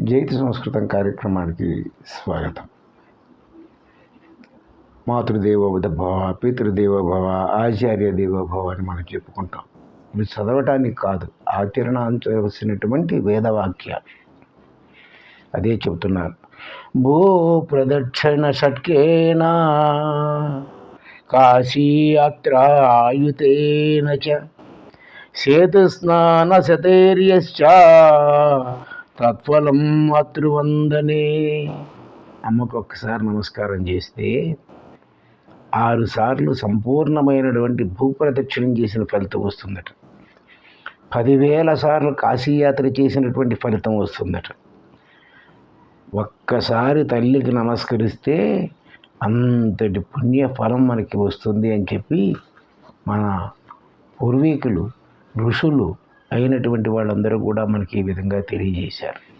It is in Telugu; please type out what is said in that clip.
జైతి సంస్కృతం కార్యక్రమానికి స్వాగతం. మాతృదేవో భవ పితృదేవో భవ ఆచార్య దేవోభవ అని మనం చెప్పుకుంటాం. ఇవి చదవటానికి కాదు ఆచరణ అంచవలసినటువంటి వేదవాక్యాలు. అదే చెబుతున్నారు. భూ ప్రదక్షిణ షట్కేనా కాశీయాత్రాయుతేన చ సేతుస్నానశతైర్యశ్చ తత్ఫలం మాతృవందనే. అమ్మకు ఒక్కసారి నమస్కారం చేస్తే ఆరుసార్లు సంపూర్ణమైనటువంటి భూప్రదక్షిణం చేసిన ఫలితం వస్తుందట. పదివేల సార్లు కాశీయాత్ర చేసినటువంటి ఫలితం వస్తుందట. ఒక్కసారి తల్లికి నమస్కరిస్తే అంతటి పుణ్య ఫలం మనకి వస్తుంది అని చెప్పి మన పూర్వీకులు ఋషులు అయినటువంటి వాళ్ళందరూ కూడా మనకి ఈ విధంగా తెలియజేశారు.